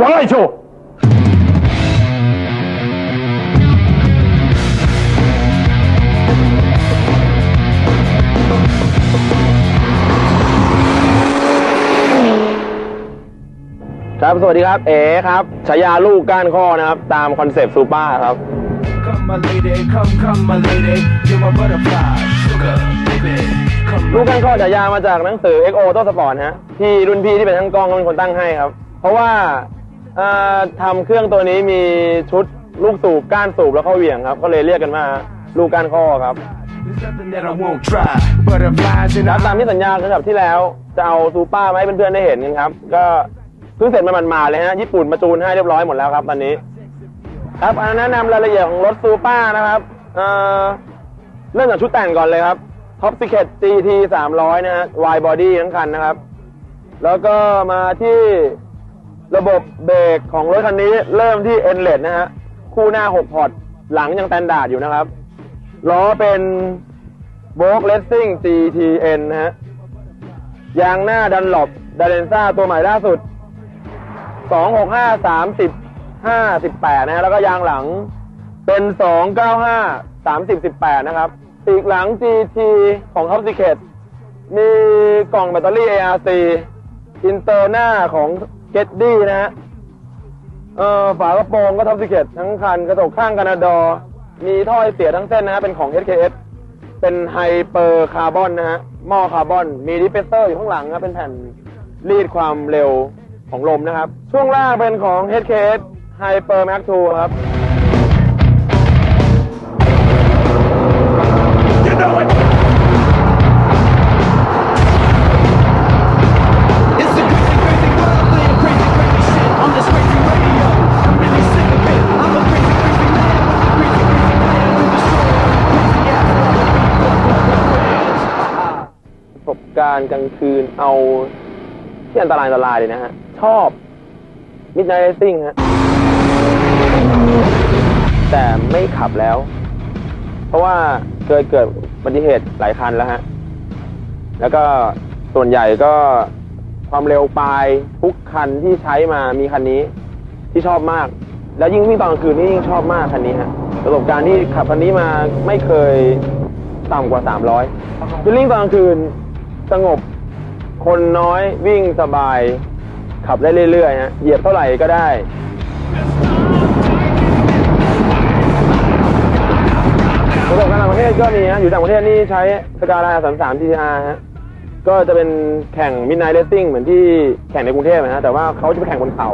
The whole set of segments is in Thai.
วายโชว์ครับ สวัสดีครับ เอ๋ครับฉายาลูกก้านข้อนะครับ ตามคอนเซปต์ซูเปอร์ครับ Come, my lady, come, come, my lady. You're my butterfly, sugar, baby. Come, ลูกก้านข้อฉายามาจากหนังสือ XO โตสปอร์ตฮะ ที่รุ่นพี่ที่เป็นทั้งกล้องก็เป็นคนตั้งให้ครับ เพราะว่าเอ่อ ทำเครื่องตัวนี้มีชุดลูกสูบก้านสูบแล้วเข้าเหวี่ยงครับก็เลยเรียกกันว่าลูกก้านข้อครับ There's nothing that I won't try. Butterflies in ครับ the ตามที่สัญญากันกับที่แล้วจะเอาซูเปอร์มาให้เพื่อนๆได้เห็นกันครับ ก็เพิ่งเสร็จมาหมาดๆเลยฮะญี่ปุ่นมาจูนให้เรียบร้อยหมดแล้วครับตอนนี้ ครับอันแนะนำรายละเอียดของรถซูเปอร์นะครับเอ่อเริ่มจากชุดแต่งก่อนเลยครับ Top Secret GT 300 นะฮะ wide body ทั้งคันนะครับ แล้วก็มาที่ ระบบเบรกของรถคันนี้เริ่มที่ e n l e t นะฮะ คู่หน้า 6 พอร์ต หลังยังแตนดาร์ดอยู่นะครับ ล้อเป็นโบกเลสซิ่ง GTN นะฮะ ยางหน้าดันหลบดาเ e นซ่าตัวใหม่ล่าสุด 265 30 58 นะฮะ แล้วก็ยางหลังเป็น 295 30 18 นะครับ ปีกหลัง GT ของ Top Secret มีกล่องแบตเตอรี่ ARC อินเตอร์หน้าของ g e t d y นะฮะเอ่อฝากระโปรงก็ท็อปสิเกตทั้งคันกระจกข้างกันาดอ มีท่อไอเสียทั้งเส้นนะฮะเป็นของ SKS เป็นไฮเปอร์คาร์บอนนะฮะหม้อคาร์บอน มีดิเพสเตอร์อยู่ข้างหลังนะเป็นแผ่นรีดความเร็วของลมนะครับ ช่วงล่างเป็นของ HKS Hyper Max 2 ครับ การกลางคืนเอาที่อันตรายอันตรายเลยนะฮะ ชอบมิดไนท์เรซิ่งฮะ แต่ไม่ขับแล้ว เพราะว่าเคยเกิดอุบัติเหตุหลายคันแล้วฮะ แล้วก็ส่วนใหญ่ก็ความเร็วปลายทุกคันที่ใช้มามีคันนี้ที่ชอบมาก แล้วยิ่งวิ่งตอนกลางคืนนี่ยิ่งชอบมากคันนี้ฮะประสบการณ์ที่ขับคันนี้มาไม่เคยต่ำกว่า 300ฟีลลิ่งตอนกลางคืน สงบ คนน้อยวิ่งสบาย ขับได้เรื่อยๆฮะเหยียบเท่าไหร่ก็ได้ ประสบการณ์ต่างประเทศก็มีฮะอยู่ต่างประเทศนี่ใช้สกาลาสามสาม TTR ฮะก็จะเป็นแข่งมิดไนท์เ c ซิ่งเหมือนที่แข่งในกรุงเทพนะฮะแต่ว่าเขาจะไปแข่งบนเขา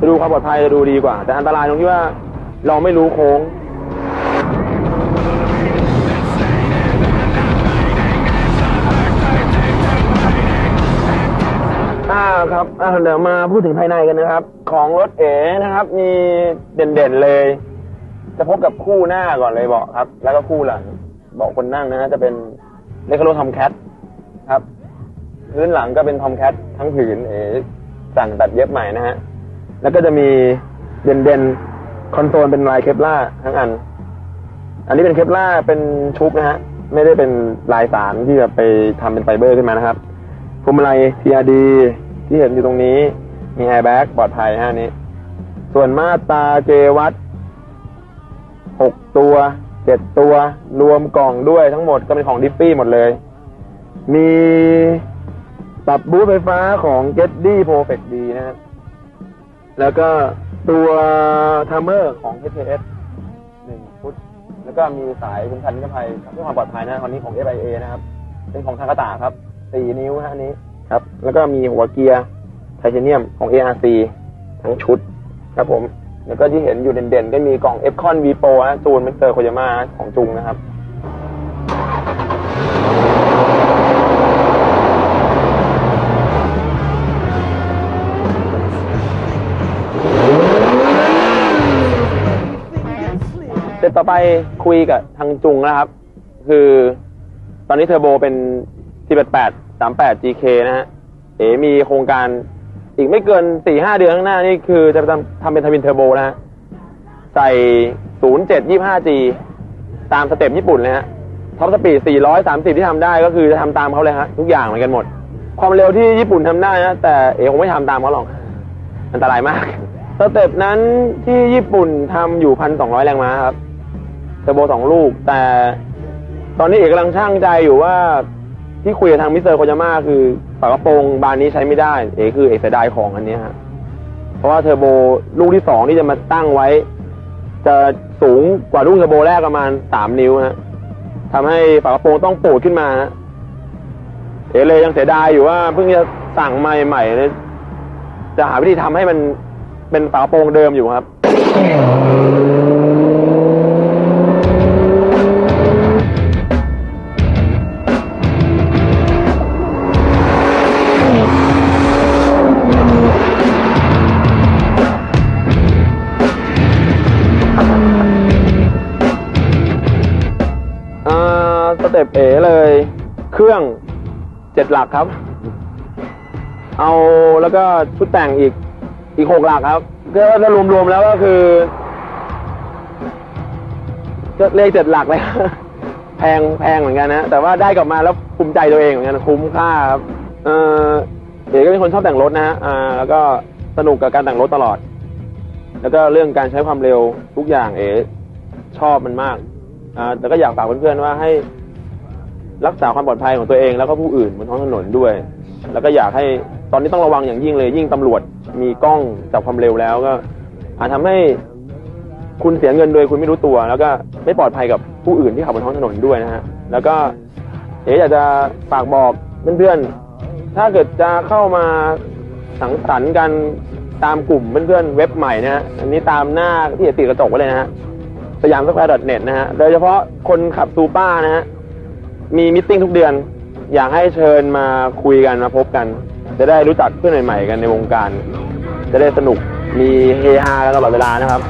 จะดูความปลอดภัยจะดูดีกว่า แต่อันตรายตรงที่ว่าเราไม่รู้โค้งาครับเดี๋ยวมาพูดถึงภายในกันนะครับ ของรถเอ๋นะครับ มีเด่นๆเลย จะพบกับคู่หน้าก่อนเลยเบาะครับ แล้วก็คู่หลังเบาะคนนั่งนะฮะจะเป็นเลคโรทอมแคทครับ พื้นหลังก็เป็นทอมแคททั้งผืน เอ๋สั่งตัดเย็บใหม่นะฮะแล้วก็จะมีเด่นๆคอนโซลเป็นลายเคปล่าทั้งอัน อันนี้เป็นเคปล่าเป็นชุบนะฮะไม่ได้เป็นลายสารที่แบบไปทำเป็นไฟเบอร์ขึ้นมานะครับพวงมาลัย TRD ที่เห็นอยู่ตรงนี้ มีแอร์แบ็กปลอดภัยฮะนี้ ส่วนมาตาเกวัตหกตัวเจ็ดตัวรวมกล่องด้วยทั้งหมดก็เป็นของดิฟฟี่หมดเลย มีปรับบูทไฟฟ้าของ g e t d y Perfect D นะครับ แล้วก็ตัวทัมเมอร์ของ HKS หนึ่งฟุต แล้วก็มีสายคุ้มกันนิรภัยเพื่อความปลอดภัยนะตอนนี้ของ FIA นะครับ เป็นของทางกระตาครับสี่นิ้วฮะอันนี้ ครับ แล้วก็มีหัวเกียร์ไทเทเนียมของ ARC ทั้งชุดครับผม แล้วก็ที่เห็นอยู่เด่นๆ ก็มีกล่อง f c o n V Pro ฮะจูนมิสเตอร์โคยาม่าของจุงนะครับเสร็จต่อไปคุยกับทางจุงนะครับ คือตอนนี้เทอร์โบเป็น488 38 GK นะฮะ เอ๋มีโครงการอีกไม่เกิน 4-5 เดือนข้างหน้านี่คือจะทำทำเป็นทวินเทอร์โบนะฮะ ใส่ 0725G ตามสเต็ปญี่ปุ่นเลยฮะ ท็อปสปีด 430 ที่ทำได้ก็คือจะทำตามเขาเลยฮะ ทุกอย่างเหมือนกันหมด ความเร็วที่ญี่ปุ่นทำได้นะ แต่เอ๋คงไม่ทำตามเขาหรอก อันตรายมาก สเต็ปนั้นที่ญี่ปุ่นทำอยู่พันสองร้อยแรงม้าครับเทอร์โบสองลูก แต่ตอนนี้เอกกำลังช่างใจอยู่ว่า ที่คุยกับทางมิสเตอร์โคยาม่าคือฝากระโปรงบานนี้ใช้ไม่ได้ เอกคือเอกเสียดายของอันเนี้ยฮะเพราะว่าเทอร์โบลูกที่สองที่จะมาตั้งไว้ จะสูงกว่าลูกเทอร์โบแรกประมาณสามนิ้วฮะทำให้ฝากระโปรงต้องปูดขึ้นมาฮะเอกเลยยังเสียดายอยู่ว่าเพิ่งจะสั่งมาใหม่ๆเลยจะหาวิธีทำให้มันเป็นฝากระโปรงเดิมอยู่ครับ ต็ปเอเลย เครื่องเจ็ดหลักครับ เอาแล้วก็ชุดแต่งอีกอีกหกหลักครับ ก็ถ้ารวมๆแล้วก็คือ ก็เลขเจ็ดหลักเลยแพงแพงเหมือนกันนะ แต่ว่าได้กลับมาแล้วภูมิใจตัวเองเหมือนกันคุ้มค่าครับ เออเอ๋ก็เป็นคนชอบแต่งรถนะฮะอ่า แล้วก็สนุกกับการแต่งรถตลอด แล้วก็เรื่องการใช้ความเร็วทุกอย่างเอ๋ชอบมันมากอ่าแต่ก็อยากฝากเพื่อนๆว่าให้ รักษาความปลอดภัยของตัวเองแล้วก็ผู้อื่นบนท้องถนนด้วย แล้วก็อยากให้ตอนนี้ต้องระวังอย่างยิ่งเลย ยิ่งตำรวจมีกล้องจับความเร็วแล้วก็ อาจทำให้คุณเสียเงินโดยคุณไม่รู้ตัว แล้วก็ไม่ปลอดภัยกับผู้อื่นที่ขับบนท้องถนนด้วยนะฮะแล้วก็เอ๋อยากจะฝากบอกเพื่อนๆถ้าเกิดจะเข้ามาสังสรรค์กันตามกลุ่มเพื่อนๆเว็บใหม่นะฮะอันนี้ตามหน้าที่เอติดกระจกไว้เลยนะฮะสยามสแควร์ดอทเน็ตนะฮะโดยเฉพาะคนขับซูป้านะฮะ มีมิทติ้งทุกเดือน อยากให้เชิญมาคุยกันมาพบกัน จะได้รู้จักเพื่อนใหม่ๆกันในวงการ จะได้สนุกมีเฮฮากันตลอดเวลานะครับ